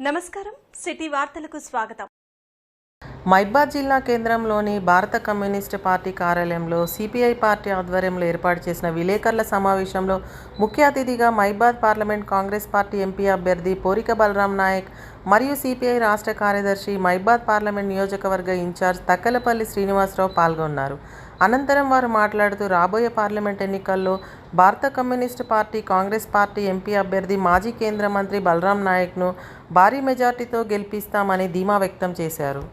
నమస్కారం. సిటీ వార్తలకు స్వాగతం. మైబాద్ జిల్లా కేంద్రంలోని భారత కమ్యూనిస్టు పార్టీ కార్యాలయంలో సిపిఐ పార్టీ ఆధ్వర్యంలో ఏర్పాటు చేసిన విలేకరుల సమావేశంలో ముఖ్య అతిథిగా మైబాద్ పార్లమెంట్ కాంగ్రెస్ పార్టీ ఎంపీ అభ్యర్థి పోరిక బలరాం నాయక్ మరియు సిపిఐ రాష్ట్ర కార్యదర్శి మైబాద్ పార్లమెంట్ నియోజకవర్గ ఇన్ఛార్జ్ తక్కలపల్లి శ్రీనివాసరావు పాల్గొన్నారు. అనంతరం వారు మాట్లాడుతూ రాబోయే పార్లమెంట్ ఎన్నికల్లో భారత communist party Congress party MP అభ్యర్థి మాజీ కేంద్ర మంత్రి బలరాం నాయక్ను భారీ మెజార్టీతో గెలిపిస్తామని ధీమా వ్యక్తం చేశారు.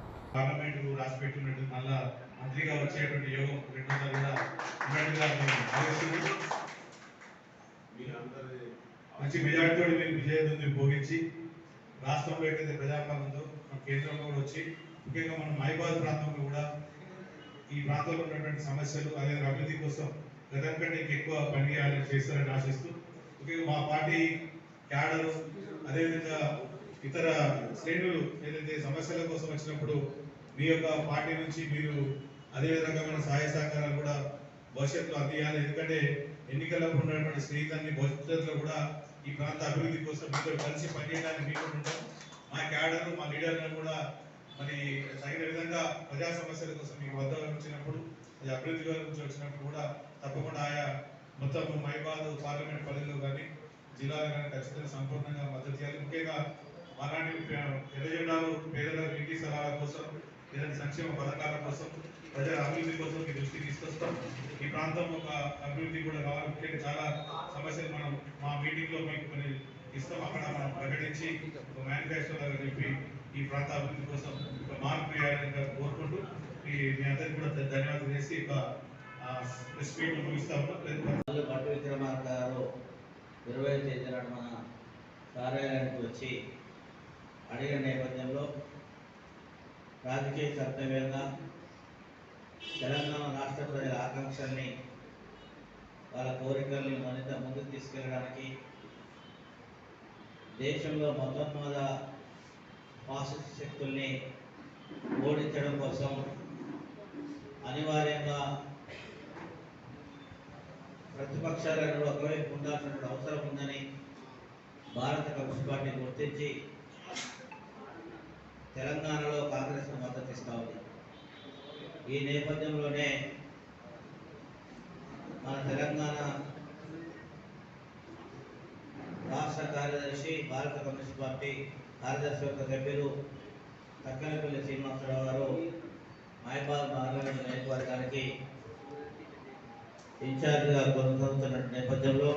మంచి మెజార్టీతో మీరు విజయదుందుని భోగించి రాష్ట్రంలో ఏదైతే ప్రజాపాలన ఉందో మన కేంద్రంలో కూడా వచ్చి ముఖ్యంగా మనం మైబాద్ ప్రాంతంలో కూడా ఈ ప్రాంతంలో ఉన్నటువంటి సమస్యలు అదే అభివృద్ధి కోసం గతం కంటే ఎక్కువ పని చేయాలని చేస్తారని ఆశిస్తూ ముఖ్యంగా మా పార్టీ క్యాడర్ అదేవిధంగా ఇతర శ్రేణులు ఏదైతే సమస్యల కోసం వచ్చినప్పుడు మీ యొక్క పార్టీ నుంచి మీరు అదే మన సహాయ సహకారాలు కూడా భవిష్యత్తులో అందియాలి. ఎందుకంటే ఎన్నికల్లో ఉన్నటువంటి స్నేహితులని భవిష్యత్తులో కూడా ఈ ప్రాంత అభివృద్ధి కోసం మీతో కలిసి పనిచేయడానికి మీకు ఉంటాం. మా క్యాడర్ మా లీడర్లను కూడా మరి తగిన విధంగా ప్రజా సమస్యల కోసం మీకు వద్ద వచ్చినప్పుడు అది అభివృద్ధి గురించి వచ్చినప్పుడు కూడా తప్పకుండా ఆయా మొత్తం మైబాద్ పార్లమెంట్ పరిధిలో కానీ జిల్లాలో కానీ ఖచ్చితంగా సంపూర్ణంగా మద్దతు చేయాలి ముఖ్యంగా అలాంటి పెద్ద పేదల ఇంటి సలహాల కోసం ఇలాంటి సంక్షేమ పథకాల కోసం ప్రజల అభివృద్ధి కోసం మీ దృష్టికి తీసుకొస్తాం. ఈ ప్రాంతం ఒక అభివృద్ధి కూడా కావాలి. ముఖ్యంగా చాలా సమస్యలు మనం మా మీటింగ్లో మీకు కొన్ని ఇస్తాం. అక్కడ మనం ప్రకటించి ఒక మేనిఫెస్టో లాగా చెప్పి ఈ ప్రాంత అభివృద్ధి కోసం ఒక మార్పు వేయాలని కోరుకుంటూ ఈ మీ అందరికీ కూడా ధన్యవాదాలు చేసి ఒక ప్రెస్ మీట్ ముగిస్తాము పట్టు విక్రమార్క గారు ఇరవై తేదీ నాడు మన కార్యాలయానికి వచ్చి అడిగిన నేపథ్యంలో రాజకీయ కర్తవ్యంగా తెలంగాణ రాష్ట్ర ప్రజల ఆకాంక్షల్ని వాళ్ళ కోరికల్ని మరింత ముందుకు తీసుకెళ్ళడానికి దేశంలో మొట్టమొదట ఫాసిస్ట్ శక్తుల్ని ఓడించడం కోసం అనివార్యంగా ప్రతిపక్షాలను ఒకవైపు ఉండాల్సిన అవసరం ఉందని భారత కమ్యూనిస్ట్ పార్టీ గుర్తించి తెలంగాణలో కాంగ్రెస్ను మద్దతు ఇస్తా ఉంది. ఈ నేపథ్యంలోనే మన తెలంగాణ రాష్ట్ర కార్యదర్శి భారత కమ్యూనిస్ట్ పార్టీ కార్యదర్శి యొక్క సభ్యులు తక్కనపల్లి శ్రీనివాసరావు గారు మాయపాల్ పార్లమెంట్ నియోజకవర్గానికి ఇన్ఛార్జిగా కొనసాగుతున్న నేపథ్యంలో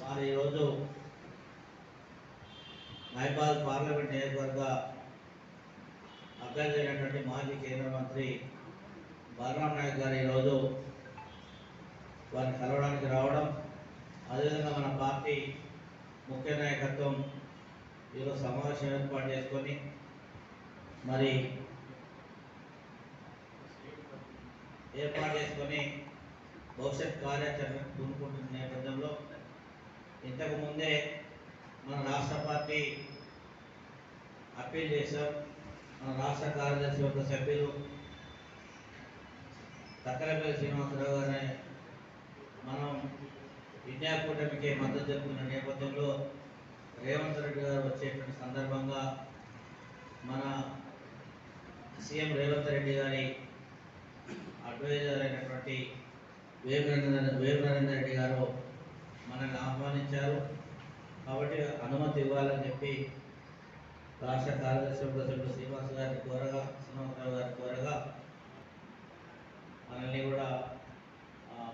వారు ఈరోజు మైపాల్ పార్లమెంట్ నియోజకవర్గ అభ్యర్థి అయినటువంటి మాజీ కేంద్ర మంత్రి బలరాం నాయక్ గారు ఈరోజు వారిని కలవడానికి రావడం అదేవిధంగా మన పార్టీ ముఖ్య నాయకత్వం ఈరోజు సమావేశం ఏర్పాటు చేసుకొని మరి ఏర్పాటు చేసుకొని భవిష్యత్ కార్యాచరణ పూనుకుంటున్న నేపథ్యంలో ఇంతకుముందే మన రాష్ట్ర పార్టీ అప్పీల్ చేశాం. మన రాష్ట్ర కార్యదర్శి యొక్క సభ్యులు తక్కరపల్లి శ్రీనివాసరావు గారిని మనం విద్యాకూటమికి మద్దతు చెప్తున్న నేపథ్యంలో రేవంత్ రెడ్డి గారు వచ్చేటువంటి సందర్భంగా మన సీఎం రేవంత్ రెడ్డి గారి అడ్వైజర్ అయినటువంటి వేము నరేంద్ర వేము నరేంద్ర రెడ్డి గారు మనల్ని ఆహ్వానించారు. కాబట్టి అనుమతి ఇవ్వాలని చెప్పి రాష్ట్ర కార్యదర్శి సభ్యులు శ్రీనివాస్ గారిని కోరగా శ్రీనివాసరావు గారిని కోరగా మనల్ని కూడా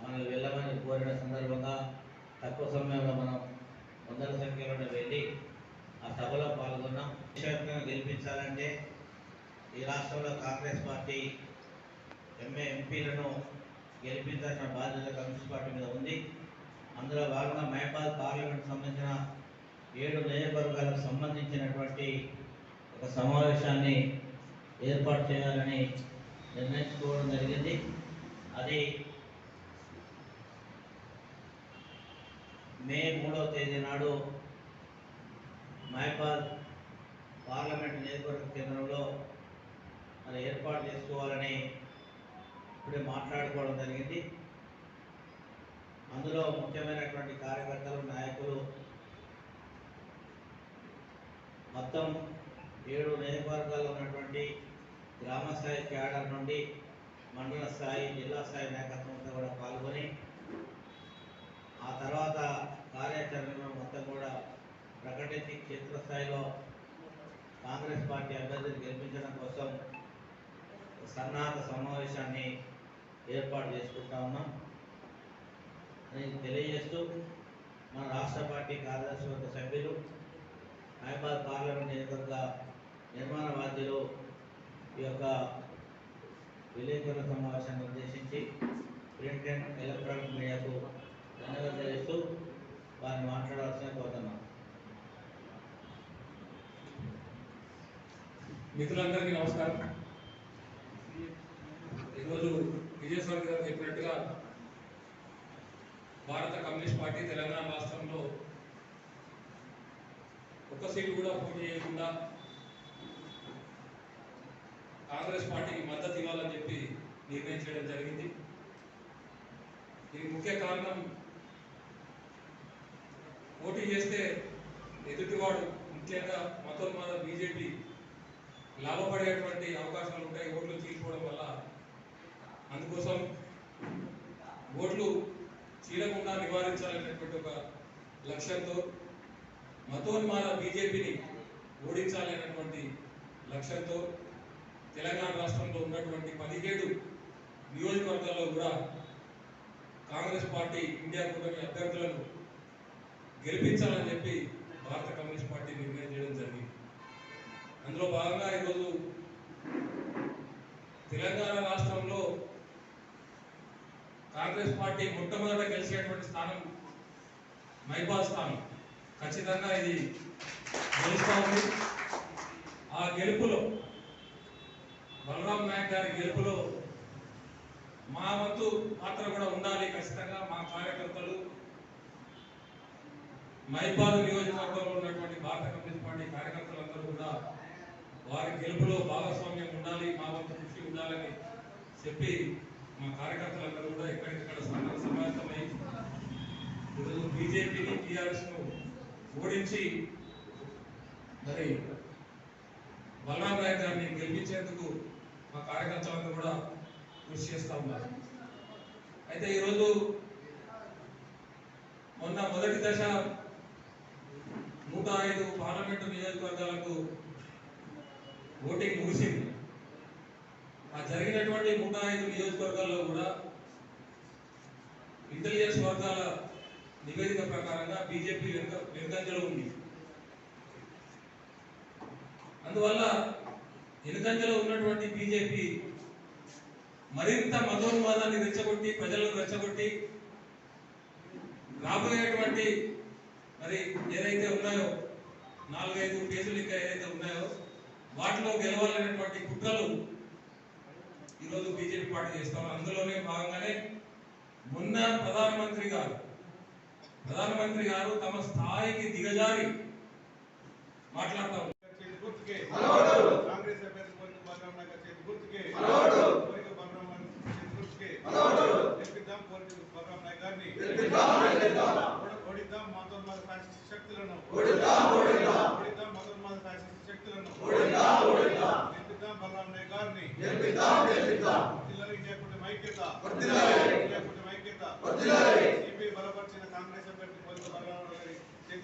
మనల్ని వెళ్ళమని కోరిన సందర్భంగా తక్కువ సమయంలో మనం వందల సంఖ్యలో వెళ్ళి ఆ సభలో పాల్గొన్నాం. దేశవ్యాప్తంగా గెలిపించాలంటే ఈ రాష్ట్రంలో కాంగ్రెస్ పార్టీ ఎంఏ ఎంపీలను గెలిపించాల్సిన బాధ్యత కమ్యూనిస్ట్ పార్టీ మీద ఉంది. అందులో భాగంగా మేపాల్ పార్లమెంట్ సంబంధించిన ఏడు నియోజకవర్గాలకు సంబంధించినటువంటి ఒక సమావేశాన్ని ఏర్పాటు చేయాలని నిర్ణయించుకోవడం జరిగింది. అది మే మూడవ తేదీ నాడు మైపాల్ పార్లమెంట్ నియోజకవర్గ కేంద్రంలో మరి ఏర్పాటు చేసుకోవాలని ఇప్పుడే మాట్లాడుకోవడం జరిగింది. అందులో ముఖ్యమైనటువంటి కార్యకర్తలు నాయకులు మొత్తం ఏడు నియోజకవర్గాల్లో ఉన్నటువంటి గ్రామ స్థాయి క్యాడర్ నుండి మండల స్థాయి జిల్లా స్థాయి నాయకత్వంతో కూడా పాల్గొని ఆ తర్వాత కార్యాచరణలో మొత్తం కూడా ప్రకటించి క్షేత్రస్థాయిలో కాంగ్రెస్ పార్టీ అభ్యర్థిని గెలిపించడం కోసం సన్నాహక సమావేశాన్ని ఏర్పాటు చేసుకుంటా ఉన్నాం. అని తెలియజేస్తూ మన రాష్ట్ర పార్టీ కార్యదర్శి వర్గ సభ్యులు హైదరాబాద్ పార్లమెంట్ నియోజకవర్గ నిర్మాణ బాధ్యులు ఈ యొక్క విలేకరుల సమావేశాన్ని ఉద్దేశించి ప్రింట్ అండ్ ఎలక్ట్రానిక్ మీడియాకు ధన్యవాదాలు తెలుస్తూ వారిని మాట్లాడాల్సిన కోరుతున్నాం. మిత్రులందరికీ నమస్కారం. ఈరోజు విజయస్వామి గారు చెప్పినట్టుగా భారత కమ్యూనిస్ట్ పార్టీ తెలంగాణ రాష్ట్రంలో ఒక్క సీటు కూడా పోటీ చేయకుండా కాంగ్రెస్ పార్టీకి మద్దతు ఇవ్వాలని చెప్పి నిర్ణయం చేయడం జరిగింది. దీనికి ముఖ్య కారణం పోటీ చేస్తే ఎదుటివాడు ముఖ్యంగా మతోన్మాద బీజేపీ లాభపడేటువంటి అవకాశాలు ఉంటాయి. ఓట్లు చీలిపోవడం వల్ల అందుకోసం ఓట్లు చీలకుండా నివారించాలనేటువంటి ఒక లక్ష్యంతో మతోన్మాద బీజేపీని ఓడించాలనేటువంటి లక్ష్యంతో తెలంగాణ రాష్ట్రంలో ఉన్నటువంటి పదిహేడు నియోజకవర్గాల్లో కూడా కాంగ్రెస్ పార్టీ ఇండియా కూటమి అభ్యర్థులను గెలిపించాలని చెప్పి భారత కమ్యూనిస్ట్ పార్టీ నిర్ణయం చేయడం జరిగింది. అందులో భాగంగా ఈరోజు తెలంగాణ రాష్ట్రంలో కాంగ్రెస్ పార్టీ మొట్టమొదట గెలిచేటువంటి స్థానం మైబాద్ స్థానం. ఖచ్చితంగా ఇది గెలుస్తూ ఉంది ఆ గెలుపులో బలరాం నాయక్ గారి గెలుపులో మా వంతు పాత్ర కూడా ఉండాలి ఖచ్చితంగా. మా కార్యకర్తలు మైపాలు నియోజకవర్గంలో ఉన్నటువంటి భారత కమ్యూనిస్ట్ పార్టీ కార్యకర్తలందరూ కూడా వారి గెలుపులో భాగస్వామ్యం ఉండాలి మా వంతు కృషి ఉండాలని చెప్పి మా కార్యకర్తలందరూ కూడా ఎక్కడికక్కడ సమావేశమై సమాయత్తమై ఈరోజు బీజేపీని టీఆర్ఎస్ను ఓడించి మరి బలరాం రాయ్ గారిని గెలిపించేందుకు మా కార్యకర్తలందరూ కూడా కృషి చేస్తూ ఉన్నారు. అయితే ఈరోజు మొన్న మొదటి దశ నూట ఐదు పార్లమెంటు నియోజకవర్గాలకు ఓటింగ్ ముగిసింది. ఆ జరిగినటువంటి నూట ఐదు నియోజకవర్గాల్లో కూడా ఇంటెలిజెన్స్ వర్గాల నివేదిక ప్రకారంగా బీజేపీ వెనుక వెనుకంజలో ఉంది. అందువల్ల వెనుకంజలో ఉన్నటువంటి బీజేపీ మరింత మతోన్మాదాన్ని రెచ్చగొట్టి ప్రజలను రెచ్చగొట్టి రాబోయేటువంటి మరి ఏదైతే ఉన్నాయో నాలుగైదు కేసులు ఇంకా ఏదైతే ఉన్నాయో వాటిలో గెలవాలనేటువంటి కుట్రలు ఈరోజు బీజేపీ పార్టీ చేస్తాం అందులోనే భాగంగానే మొన్న ప్రధానమంత్రి గారు ప్రధానమంత్రి గారు తమ స్థాయికి దిగజారి మాట్లాడతా ఉన్నారు. చేతి గుర్తుకే కాంగ్రెస్ అభ్యర్థి కొరకు బలరాం నగర్ చేతి గుర్తుకే కొరకు బలరాం చేతి గుర్తుకే గెలిపిద్దాం కొరకు బలరాం నాయక్ గారిని ఓడ- ఓడిద్దాం మతోన్మాద ఫ్యాసిస్ట్ శక్తులను ఓడిద్దాం మతోన్మాద ఫ్యాసిస్ట్ శక్తులను గెలిపిద్దాం బలరాం నాయక్ గారిని జిల్లాలో ఇండియా కూటమి ఐక్యత ఇండియా కూటమి ఐక్యత సిపిఐ బలపరిచిన కాంగ్రెస్ అభ్యర్థి కొరకు బలరాం గారి చేతి